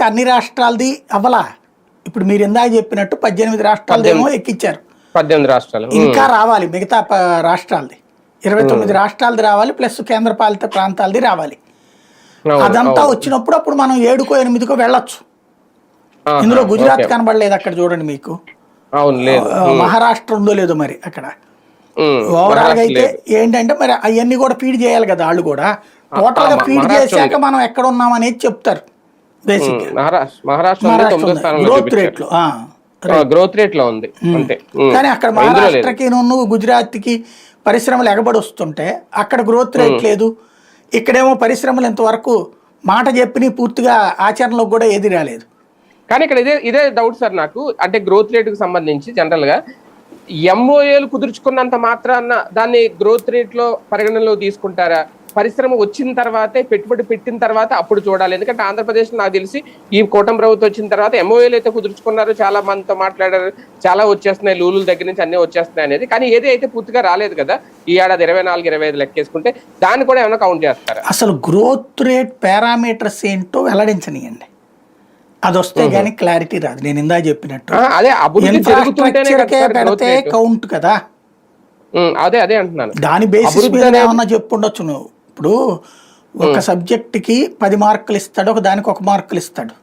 ఇంకా అన్ని రాష్ట్రాలది అవ్వలా? ఇప్పుడు మీరు ఇందాక చెప్పినట్టు పద్దెనిమిది రాష్ట్రాలదేమో ఎక్కిచ్చారు. పద్దెనిమిది రాష్ట్రాలు. ఇంకా రావాలి మిగతా రాష్ట్రాలది. ఇరవై తొమ్మిది రాష్ట్రాలది రావాలి ప్లస్ కేంద్రపాలిత ప్రాంతాలది రావాలి. అదంతా వచ్చినప్పుడు అప్పుడు మనం ఏడుకో ఎనిమిదికో వెళ్ళొచ్చు. ఇందులో గుజరాత్. కనబడలేదు అక్కడ చూడండి మీకు. మహారాష్ట్ర ఉందో లేదో మరి అక్కడ. ఓవరాల్గా అయితే. ఏంటంటే మరి అవన్నీ కూడా ఫీడ్ చేయాలి కదా వాళ్ళు కూడా. టోటల్గా ఫీడ్ చేశాక మనం ఎక్కడ ఉన్నాం అనేది చెప్తారు. మహారాష్ట్ర తొమ్మిదో స్థానంలో గ్రోత్. రేట్లు రేట్లో ఉంది. అంతే. కానీ అక్కడ మహారాష్ట్రకి నువ్వు గుజరాత్కి పరిశ్రమలు ఎగబడి వస్తుంటే అక్కడ గ్రోత్ రేట్ లేదు. ఇక్కడేమో పరిశ్రమలు ఇంతవరకు మాట చెప్పి పూర్తిగా ఆచరణలోకి కూడా ఏది రాలేదు. కానీ ఇక్కడ ఇదే ఇదే డౌట్ సార్ నాకు. అంటే గ్రోత్ రేట్కు సంబంధించి జనరల్గా ఎంఓఏలు కుదుర్చుకున్నంత మాత్రాన దాన్ని గ్రోత్ రేట్లో పరిగణనలో తీసుకుంటారా? పరిశ్రమ వచ్చిన తర్వాతే పెట్టుబడి పెట్టిన తర్వాత అప్పుడు చూడాలి. ఎందుకంటే ఆంధ్రప్రదేశ్ నాకు తెలిసి ఈ కూటమి ప్రభుత్వం వచ్చిన తర్వాత ఎంఓఏలు అయితే కుదుర్చుకున్నారు. చాలా మందితో మాట్లాడారు. చాలా వచ్చేస్తున్నాయి. లూలుల దగ్గర నుంచి అన్ని వచ్చేస్తున్నాయి అనేది. కానీ ఏది అయితే పూర్తిగా రాలేదు కదా ఈ ఏడాది ఇరవై నాలుగు ఇరవై ఐదు లెక్కేసుకుంటే దాన్ని కూడా ఏమైనా కౌంట్ చేస్తారా? అసలు గ్రోత్ రేట్ పారామీటర్స్ ఏంటో వెల్లడించనియండి. అది వస్తే గానీ క్లారిటీ రాదు. నేను ఇందా చెప్పినట్టు అదే అభివృద్ధి పెడితే. కౌంట్ కదా. అదే అదే అంటున్నాను. దాని బేసిస్ మీద ఏమన్నా చెప్పుండొచ్చు నువ్వు. ఇప్పుడు ఒక సబ్జెక్ట్కి పది మార్కులు ఇస్తాడు ఒక దానికి ఒక మార్కులు ఇస్తాడు.